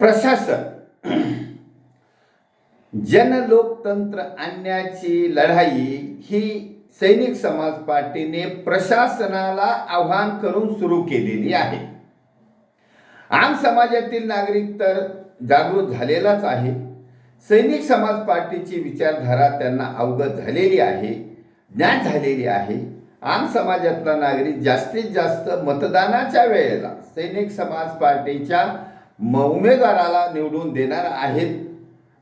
प्रशासन. जनलोकतंत्र आणण्याची लढाई ही सैनिक समाज पार्टीने प्रशासनाला आव्हान करून सुरू केलेली आहे. आम समाजातील नागरिक तर जागृत झालेलाच आहे. सैनिक समाज पार्टीची विचारधारा त्यांना अवगत झालेली आहे ज्ञान झालेली आहे. आम समाजातला नागरिक जास्तीत जास्त मतदानाच्या वेळेला सैनिक समाज पार्टीच्या उमेदवाराला निवडून देणार आहेत.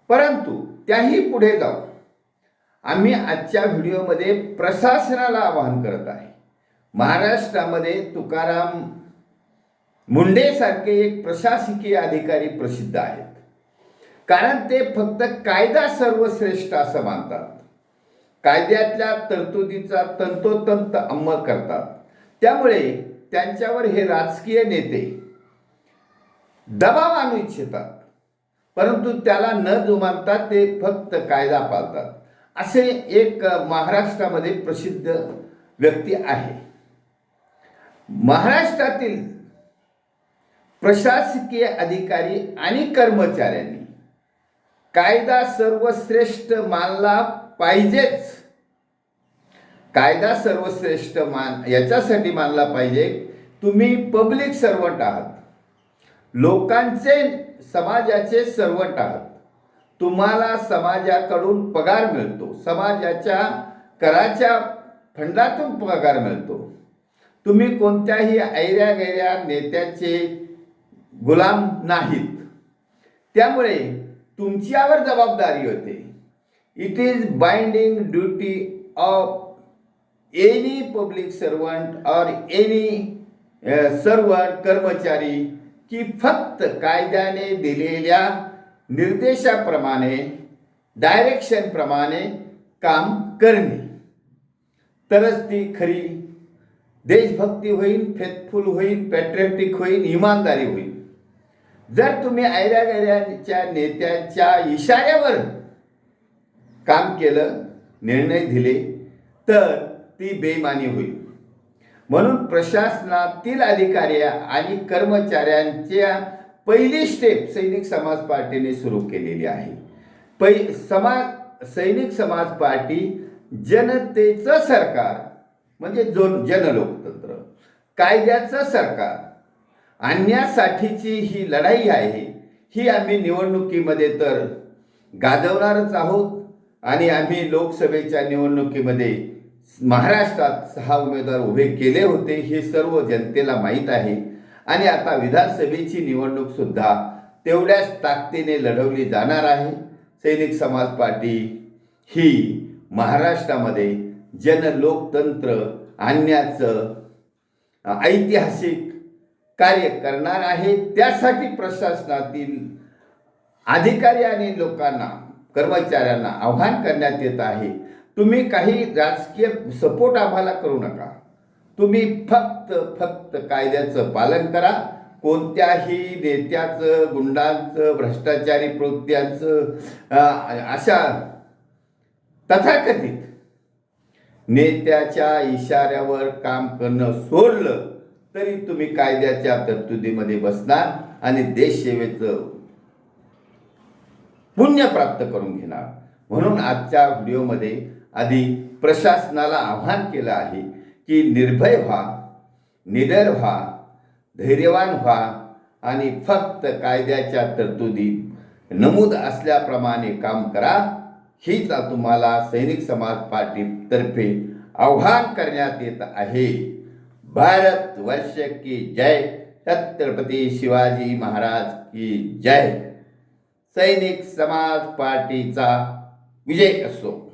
परंतु त्याही पुढे जाऊ आम्ही आजच्या व्हिडिओमध्ये प्रशासनाला आवाहन करत आहे. महाराष्ट्रामध्ये तुकाराम मुंडेसारखे एक प्रशासकीय अधिकारी प्रसिद्ध आहेत. कारण ते फक्त कायदा सर्वश्रेष्ठ असं मानतात. कायद्यातल्या तरतुदीचा तंतोतंत अंमल करतात. त्यामुळे त्यांच्यावर हे राजकीय नेते दबाव आणू इच्छितात. परंतु त्याला न जुमानता ते फक्त कायदा पाळतात. असे एक महाराष्ट्रामध्ये प्रसिद्ध व्यक्ती आहे. महाराष्ट्रातील प्रशासकीय अधिकारी आणि कर्मचाऱ्यांनी कायदा सर्वश्रेष्ठ मानला पाहिजेच. कायदा सर्वश्रेष्ठ मान याच्यासाठी मानला पाहिजे तुम्ही पब्लिक सर्वंट आहात. लोकांचे समाजाचे सर्वंट आहात. तुम्हाला समाजाकडून पगार मिळतो. समाजाच्या कराच्या फंडातून पगार मिळतो. तुम्ही कोणत्याही ऐऱ्या गैऱ्या नेत्याचे गुलाम नाहीत. त्यामुळे तुमच्यावर जबाबदारी होते. It is binding duty of any public servant और एनी सर्वंट कर्मचारी की फक्त कायद्याने दिलेल्या निर्देशाप्रमाणे डायरेक्शनप्रमाणे काम करणे. तरच ती खरी देशभक्ती होईल फेथफुल होईल पॅट्रियोटिक होईल इमानदारी होईल. जर तुम्ही ऐऱ्या नेत्याच्या इशाऱ्यावर काम केलं निर्णय दिले तर ती बेमानी होईल. म्हणून प्रशासनातील अधिकारी आणि कर्मचाऱ्यांच्या पहिली स्टेप सैनिक समाज पार्टीने सुरू केलेली आहे. पै समाज सैनिक समाज पार्टी जनतेचं सरकार म्हणजे जो जनलोकतंत्र कायद्याचं सरकार आणण्यासाठीची ही लढाई आहे ही आम्ही निवडणुकीमध्ये तर गाजवणारच आहोत आणि आम्ही लोकसभेच्या निवडणुकीमध्ये महाराष्ट्रात सहा उमेदवार उभे केले होते हे सर्व जनतेला माहीत आहे. आणि आता विधानसभेची निवडणूक सुद्धा तेवढ्याच ताकदीने लढवली जाणार आहे. सैनिक समाज पार्टी ही महाराष्ट्रामध्ये जनलोकतंत्र आणण्याचं ऐतिहासिक कार्य करणार आहे. त्यासाठी प्रशासनातील अधिकारी आणि लोकांना कर्मचाऱ्यांना आव्हान करण्यात येत आहे. तुम्ही काही राजकीय सपोर्ट आम्हाला करू नका. तुम्ही फक्त फक्त कायद्याचं पालन करा. कोणत्याही नेत्याचं गुंडांचं भ्रष्टाचारी प्रवृत्त्यांचं अशा तथाकथित नेत्याच्या इशाऱ्यावर काम करणं सोडलं तरी तुम्ही कायद्याच्या तरतुदीमध्ये बसणार आणि देशसेवेचं पुण्य प्राप्त करून घेणार. म्हणून आजच्या व्हिडिओमध्ये आधी प्रशासनाला आव्हान केलं आहे की निर्भय व्हा निडर व्हा धैर्यवान व्हा आणि फक्त कायद्याच्या तरतुदी नमूद असल्याप्रमाणे काम करा. हीच तुम्हाला सैनिक समाज पार्टीतर्फे आव्हान करण्यात येत आहे. भारत वर्ष की जय. छत्रपती शिवाजी महाराज की जय. सैनिक समाज पार्टीचा विजय असो.